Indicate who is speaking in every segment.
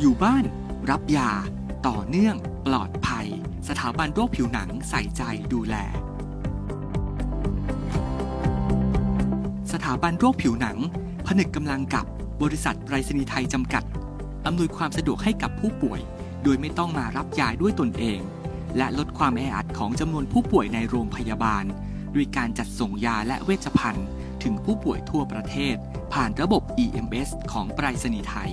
Speaker 1: อยู่บ้าน รับยา ต่อเนื่อง ปลอดภัย สถาบันโรคผิวหนังใส่ใจดูแล สถาบันโรคผิวหนัง ผนึกกำลังกับบริษัทไรษณีไทยจำกัด อำนวยความสะดวกให้กับผู้ป่วย โดยไม่ต้องมารับยาด้วยตนเอง และลดความแออัดของจำนวนผู้ป่วยในโรงพยาบาล ด้วยการจัดส่งยาและเวชภัณฑ์ ถึงผู้ป่วยทั่วประเทศ ผ่านระบบ EMS ของไปรษณีย์ไทย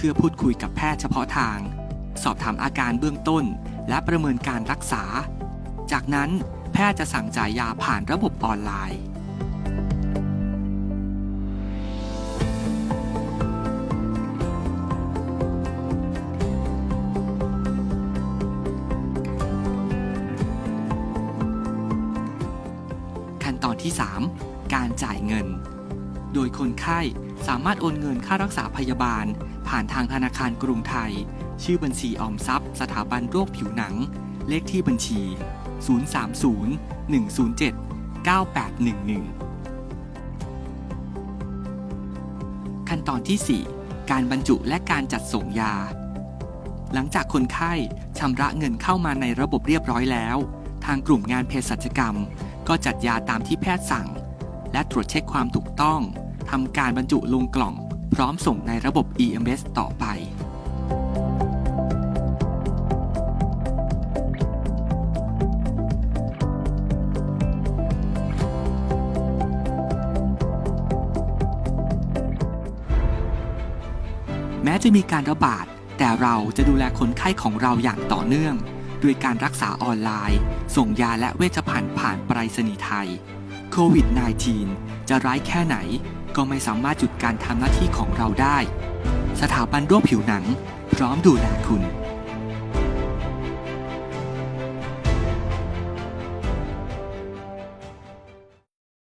Speaker 1: เพื่อพูดคุยกับแพทย์เฉพาะทาง สอบถามอาการเบื้องต้น และประเมินการรักษา จากนั้นแพทย์จะสั่งจ่ายยาผ่านระบบออนไลน์ ขั้นตอนที่ 3 การจ่ายเงิน โดยคนไข้สามารถโอนเงินค่ารักษาพยาบาล ผ่านทางธนาคารกรุงไทย ชื่อบัญชีออมทรัพย์ สถาบันโรคผิวหนัง เลขที่บัญชี 030 107 9811 ขั้นตอนที่ 4 การบรรจุและการจัดส่งยา หลังจากคนไข้ชำระเงินเข้ามาในระบบเรียบร้อยแล้ว ทางกลุ่มงานเภสัชกรรม ก็จัดยาตามที่แพทย์สั่ง และตรวจเช็คความถูกต้องทำการบรรจุลงกล่อง พร้อมส่งในระบบ EMS ต่อไป แม้จะมีการระบาด แต่เราจะดูแลคนไข้ของเราอย่างต่อเนื่องด้วยการรักษาออนไลน์ ส่งยาและเวชภัณฑ์ผ่านไปรษณีย์ไทย ควิด -19 จะร้ายแค่ไหนก็ไม่สามารถหยุดการทำหน้าที่ของเราได้ สถาบันโรคผิวหนัง พร้อมดูแลคุณ